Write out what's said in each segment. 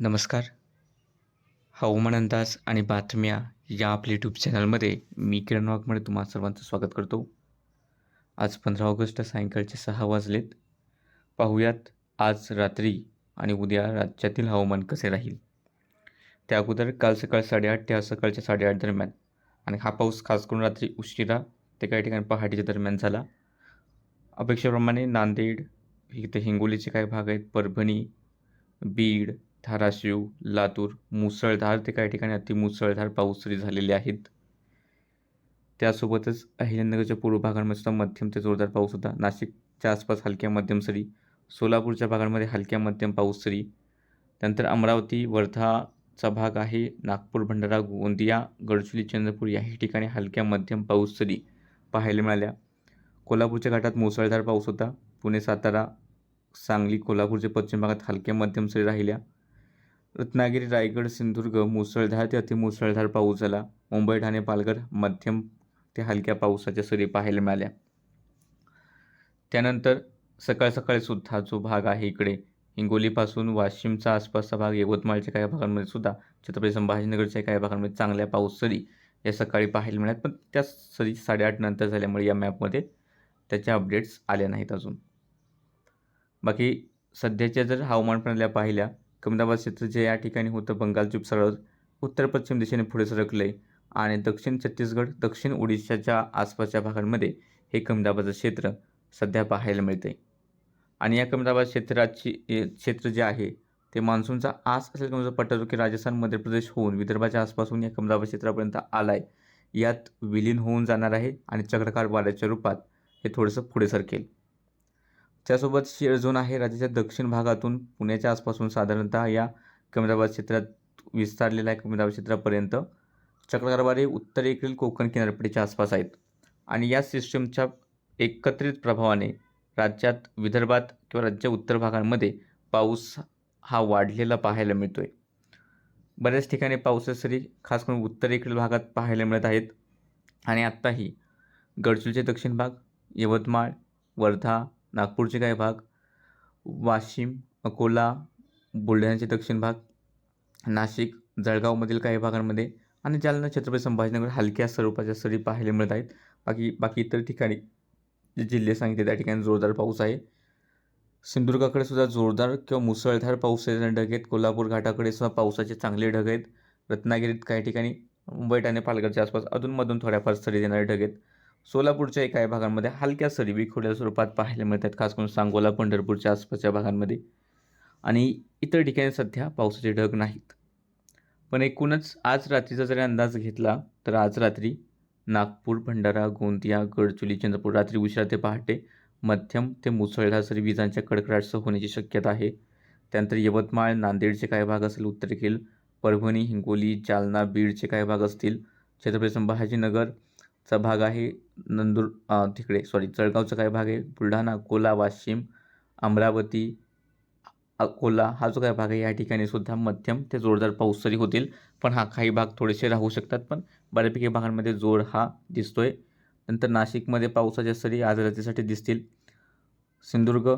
नमस्कार. हवामान अंदाज आणि बातम्या या आपल्या यूट्यूब चॅनलमध्ये मी किरण वाघमळे तुम्हा सर्वांचं स्वागत करतो. आज पंधरा ऑगस्ट सायंकाळचे सहा वाजलेत. पाहूयात आज रात्री आणि उद्या राज्यातील हवामान कसे राहील? त्या अगोदर काल सकाळ साडेआठ ते आज सकाळच्या साडेआठ दरम्यान आणि हा पाऊस खास करून रात्री उशिरा ते काही ठिकाणी पहाटेच्या दरम्यान झाला. अपेक्षेप्रमाणे नांदेड इथे हिंगोलीचे काही भाग आहेत परभणी बीड धाराशिव लातूर मुसळधार ते काही ठिकाणी अतिमुसळधार पाऊस तरी झालेले आहेत. त्यासोबतच अहिल्यानगरच्या पूर्व भागांमध्ये सुद्धा मध्यम ते जोरदार पाऊस होता. नाशिकच्या आसपास हलक्या मध्यम सरी सोलापूरच्या भागांमध्ये हलक्या मध्यम पाऊस सरी त्यानंतर अमरावती वर्धाचा भाग आहे नागपूर भंडारा गोंदिया गडचिरोली चंद्रपूर याही ठिकाणी हलक्या मध्यम पाऊस सरी पाहायला मिळाल्या. कोल्हापूरच्या घाटात मुसळधार पाऊस होता. पुणे सातारा सांगली कोल्हापूरच्या पश्चिम भागात हलक्या मध्यम सरी राहिल्या. रत्नागिरी रायगड सिंधुदुर्ग मुसळधार ते अतिमुसळधार पाऊस झाला मुंबई ठाणे पालघर मध्यम ते हलक्या पावसाच्या सरी पाहायला मिळाल्या. त्यानंतर सकाळ सकाळी सुद्धा जो भाग आहे इकडे हिंगोलीपासून वाशिमचा आसपासचा भाग यवतमाळच्या काही भागांमध्ये सुद्धा छत्रपती संभाजीनगरच्या काही भागांमध्ये चांगल्या पाऊस सरी या सकाळी पाहायला मिळाल्यात पण त्या सरी साडेआठ नंतर झाल्यामुळे या मॅपमध्ये त्याच्या अपडेट्स आल्या नाहीत अजून. बाकी सध्याच्या जर हवामान प्रणाल्या पाहिल्या कमदाबाद क्षेत्र जे या ठिकाणी होतं बंगालची उपसागरावर उत्तर पश्चिम दिशेने पुढे सरकले आणि दक्षिण छत्तीसगड दक्षिण ओडिशाच्या आसपासच्या भागांमध्ये हे कमदाबादचं क्षेत्र सध्या पाहायला मिळते आणि या कमदाबाद क्षेत्राची क्षेत्र जे आहे ते मान्सूनचा आस असेल किंवा पट्टा की राजस्थान मध्य प्रदेश होऊन विदर्भाच्या आसपासून या कमदाबाद क्षेत्रापर्यंत आला आहे यात विलीन होऊन जाणार आहे आणि चक्रकार वाऱ्याच्या रूपात हे थोडंसं पुढे सरकेल. त्यासोबत शेअर झोन आहे. राज्याच्या दक्षिण भागातून पुण्याच्या आसपासून साधारणतः या कमदाबाद क्षेत्रात विस्तारलेला आहे. कमदाबाद क्षेत्रापर्यंत चक्रकारवारे उत्तरेकडील कोकण किनारपट्टीच्या आसपास आहेत. आणि या सिस्टमच्या एकत्रित प्रभावाने राज्यात विदर्भात किंवा राज्य उत्तर भागांमध्ये पाऊस हा वाढलेला पाहायला मिळतो आहे बऱ्याच ठिकाणी पावसाच्या सरी खास करून उत्तरेकडील भागात पाहायला मिळत आहेत. आणि आत्ताही गडचिरोलीचे दक्षिण भाग यवतमाळ वर्धा नागपूरचे काही भाग वाशिम अकोला बुलढाण्याचे दक्षिण भाग नाशिक जळगावमधील काही भागांमध्ये आणि जालना छत्रपती संभाजीनगर हलक्या स्वरूपाच्या सरी पाहायला मिळत आहेत. बाकी बाकी इतर ठिकाणी जे जिल्हे सांगितले त्या ठिकाणी जोरदार पाऊस आहे. सिंधुदुर्गाकडे सुद्धा जोरदार किंवा मुसळधार पाऊस येणारे ढग आहेत. कोल्हापूर घाटाकडे सुद्धा पावसाचे चांगले ढग आहेत. रत्नागिरीत काही ठिकाणी मुंबई ठाणे पालघरच्या आसपास अधूनमधून थोड्याफार सरी देणारे ढग आहेत. सोलापूरच्या काही भागांमध्ये हलक्या सरी विखुरल्या स्वरूपात पाहायला मिळतात खास करून सांगोला पंढरपूरच्या आसपासच्या भागांमध्ये. आणि इतर ठिकाणी सध्या पावसाचे ढग नाहीत. पण एकूणच आज रात्रीचा जरी अंदाज घेतला तर आज रात्री नागपूर भंडारा गोंदिया गडचुली चंद्रपूर रात्री उशिरा ते पहाटे मध्यम ते मुसळधार सरी विजांच्या कडकडाटसह होण्याची शक्यता आहे. त्यानंतर यवतमाळ नांदेडचे काही भाग असेल उत्तरेकडील परभणी हिंगोली जालना बीडचे काही भाग असतील छत्रपती चा भाग आहे नंदूर तिकडे सॉरी जळगावचा काय भाग आहे. बुलढाणा अकोला वाशिम अमरावती अकोला हा जो काय भाग आहे या ठिकाणी सुद्धा मध्यम ते जोरदार पाऊस तरी होतील. पण हा काही भाग थोडेसे राहू शकतात. पण बऱ्यापैकी भागांमध्ये जोर हा दिसतो आहे नंतर नाशिकमध्ये पावसाच्या सरी आज रात्रीसाठी दिसतील. सिंधुदुर्ग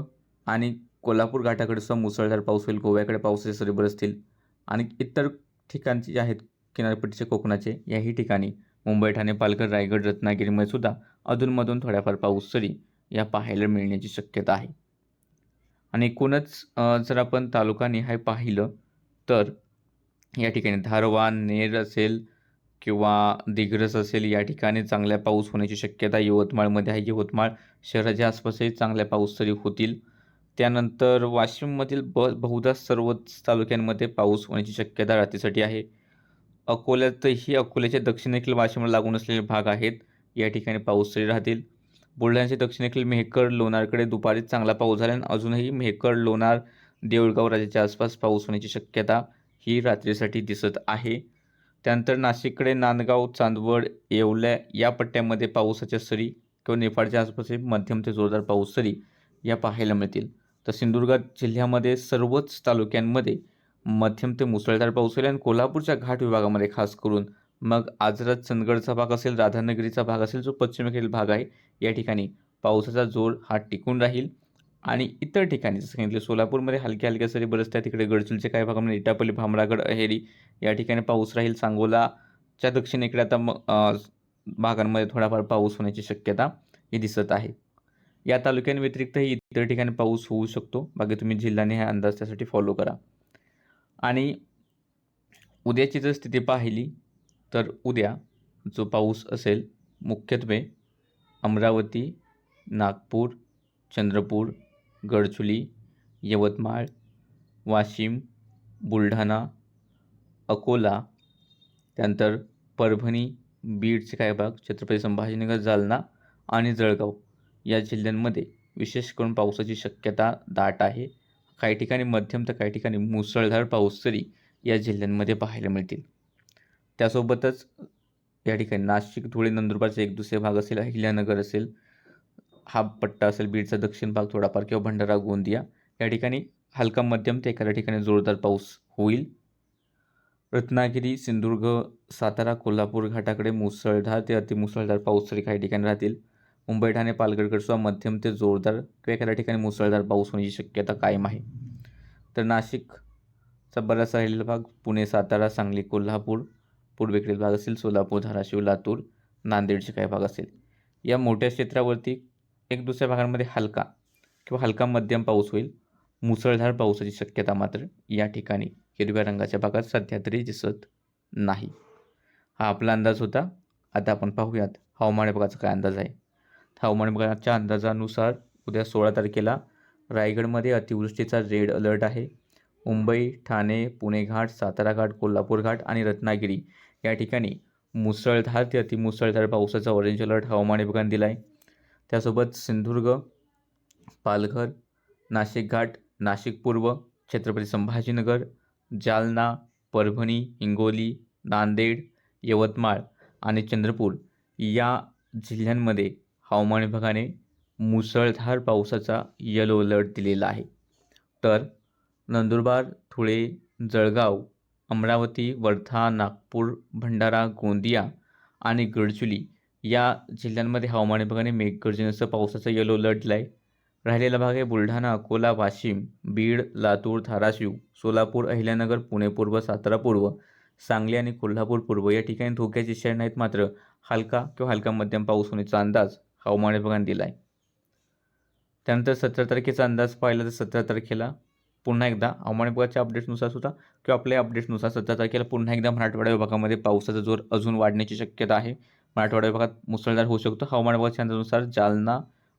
आणि कोल्हापूर घाटाकडे मुसळधार पाऊस होईल. गोव्याकडे पावसाचे सरी बरसतील. आणि इतर ठिकाणचे जे आहेत किनारपट्टीचे कोकणाचे याही ठिकाणी मुंबई ठाणे पालघर रायगड रत्नागिरीमध्ये सुद्धा अधूनमधून थोड्याफार पाऊस सरी या पाहायला मिळण्याची शक्यता आहे. आणि एकूणच जर आपण तालुका निहाय पाहिलं तर या ठिकाणी धारवान नेर असेल किंवा दिग्रस असेल या ठिकाणी चांगल्या पाऊस होण्याची शक्यता यवतमाळमध्ये आहे. यवतमाळ शहराच्या आसपासही चांगल्या पाऊस तरी होतील. त्यानंतर वाशिममधील ब बहुधा सर्वच तालुक्यांमध्ये पाऊस होण्याची शक्यता रात्रीसाठी आहे. अकोल्यातही अकोल्याच्या दक्षिणेकडील वाशिमला लागून असलेले भाग आहेत. या ठिकाणी पाऊस तरी राहतील. बुलढाण्याच्या दक्षिणेकडील मेहकर लोणारकडे दुपारी चांगला पाऊस झाला आणि अजूनही मेहकर लोणार देऊळगाव राज्याच्या आसपास पाऊस होण्याची शक्यता ही रात्रीसाठी दिसत आहे. त्यानंतर नाशिककडे नांदगाव चांदवड येवल्या या पट्ट्यामध्ये पावसाच्या सरी किंवा नेपाळच्या आसपास मध्यम ते जोरदार पाऊस सरी या पाहायला मिळतील. तर सिंधुदुर्ग जिल्ह्यामध्ये सर्वच तालुक्यांमध्ये मध्यम ते मुसळधार पाऊस होईल आणि कोल्हापूरच्या घाट विभागामध्ये खास करून मग आजरात चंदगडचा भाग असेल राधानगरीचा भाग असेल जो पश्चिमेकडील भाग आहे या ठिकाणी पावसाचा जोर हा टिकून राहील. आणि इतर ठिकाणी जसं सांगितलं सोलापूरमध्ये हलक्या हलक्या सरी बरसत्या तिकडे गडचुलचे काही भागामध्ये इटापल्ली भामरागड अहेरी या ठिकाणी पाऊस राहील. सांगोलाच्या दक्षिणेकडे आता मग भागांमध्ये थोडाफार पाऊस होण्याची शक्यता ही दिसत आहे. या तालुक्यांव्यतिरिक्तही इतर ठिकाणी पाऊस होऊ शकतो. बाकी तुम्ही जिल्ह्याने हा अंदाज त्यासाठी फॉलो करा. आणि उद्याची जर स्थिती पाहिली तर उद्या जो पाऊस असेल मुख्यत्वे अमरावती नागपूर चंद्रपूर गडचुली यवतमाळ वाशिम बुलढाणा अकोला त्यानंतर परभणी बीडचे काही भाग छत्रपती संभाजीनगर जालना आणि जळगाव या जिल्ह्यांमध्ये विशेष करून पावसाची शक्यता दाट आहे. काही ठिकाणी मध्यम तर काही ठिकाणी मुसळधार पाऊस तरी या जिल्ह्यांमध्ये पाहायला मिळतील. त्यासोबतच या ठिकाणी नाशिक धुळे नंदुरबारचे एक दुसरे भाग असेल अहिल्यानगर असेल हा पट्टा असेल बीडचा दक्षिण भाग थोडाफार किंवा भंडारा गोंदिया या ठिकाणी हलका मध्यम ते एखाद्या ठिकाणी जोरदार पाऊस होईल. रत्नागिरी सिंधुदुर्ग सातारा कोल्हापूर घाटाकडे मुसळधार ते अतिमुसळधार पाऊस तरी काही ठिकाणी राहतील. मुंबई ठाणे पालघरकडे सुद्धा मध्यम ते जोरदार किंवा एखाद्या ठिकाणी मुसळधार पाऊस होण्याची शक्यता कायम आहे. तर नाशिकचा बराचसा राहिलेला भाग पुणे सातारा सांगली कोल्हापूर पूर्वेकडील भाग असेल सोलापूर धाराशिव लातूर नांदेडचे काही भाग असेल. या मोठ्या क्षेत्रावरती एक दुसऱ्या भागांमध्ये हलका किंवा हलका मध्यम पाऊस होईल मुसळधार पावसाची शक्यता मात्र या ठिकाणी हिरव्या रंगाच्या भागात सध्या तरी दिसत नाही. हा आपला अंदाज होता. आता आपण पाहूयात हवामान विभागाचा काय अंदाज आहे. हवामान विभागाच्या अंदाजानुसार उद्या सोळा तारखेला रायगडमध्ये अतिवृष्टीचा रेड अलर्ट आहे. मुंबई ठाणे पुणे घाट सातारा घाट कोल्हापूर घाट आणि रत्नागिरी या ठिकाणी मुसळधार ते अतिमुसळधार पावसाचा ऑरेंज अलर्ट हवामान विभागाने दिला आहे त्यासोबत सिंधुदुर्ग पालघर नाशिक घाट नाशिक पूर्व छत्रपती संभाजीनगर जालना परभणी हिंगोली नांदेड यवतमाळ आणि चंद्रपूर या जिल्ह्यांमध्ये हवामान विभागाने मुसळधार पावसाचा येलो अलर्ट दिलेला आहे. तर नंदुरबार धुळे जळगाव अमरावती वर्धा नागपूर भंडारा गोंदिया आणि गडचुली या जिल्ह्यांमध्ये हवामान विभागाने मेघगर्जनेसह पावसाचा येलो अलर्ट दिला आहे राहिलेला भाग आहे बुलढाणा अकोला वाशिम बीड लातूर धाराशिव सोलापूर अहिल्यानगर पुणे पूर्व सातारा पूर्व सांगली आणि कोल्हापूर पूर्व या ठिकाणी धोक्याचे शहर नाहीत. मात्र हलका किंवा हलका मध्यम पाऊस होण्याचा अंदाज हवामान विभागाने दिला आहे त्यानंतर सतरा तारखेचा अंदाज पाहिला तर सतरा तारखेला पुन्हा एकदा हवामान विभागाच्या अपडेट्सनुसार सुद्धा किंवा आपल्या अपडेट्सनुसार सतरा तारखेला पुन्हा एकदा मराठवाडा विभागामध्ये पावसाचा जोर अजून वाढण्याची शक्यता आहे. मराठवाडा विभागात मुसळधार होऊ शकतो. हवामान विभागाच्या अंदाजानुसार जालना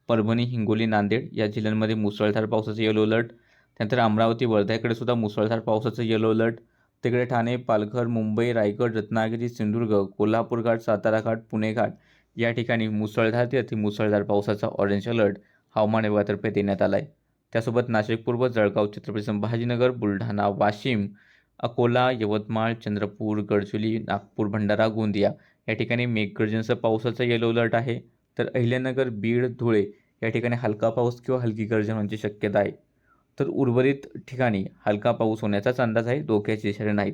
परभणी हिंगोली नांदेड या जिल्ह्यांमध्ये मुसळधार पावसाचं येलो अलर्ट त्यानंतर अमरावती वर्ध्याकडे सुद्धा मुसळधार पावसाचं येलो अलर्ट तिकडे ठाणे पालघर मुंबई रायगड रत्नागिरी सिंधुदुर्ग कोल्हापूर घाट सातारा घाट पुणे घाट या ठिकाणी मुसळधार ते अतिमुसळधार पावसाचा ऑरेंज अलर्ट हवामान विभागातर्फे देण्यात आला आहे त्यासोबत नाशिक पूर्व जळगाव छत्रपती संभाजीनगर बुलढाणा वाशिम अकोला यवतमाळ चंद्रपूर गडचुली नागपूर भंडारा गोंदिया या ठिकाणी मेघगर्जनेसह पावसाचा येलो अलर्ट आहे. तर अहिल्यानगर बीड धुळे या ठिकाणी हलका पाऊस किंवा हलकी गर्जन होण्याची शक्यता आहे. तर उर्वरित ठिकाणी हलका पाऊस होण्याचाच अंदाज आहे. धोक्याचे इशारे नाहीत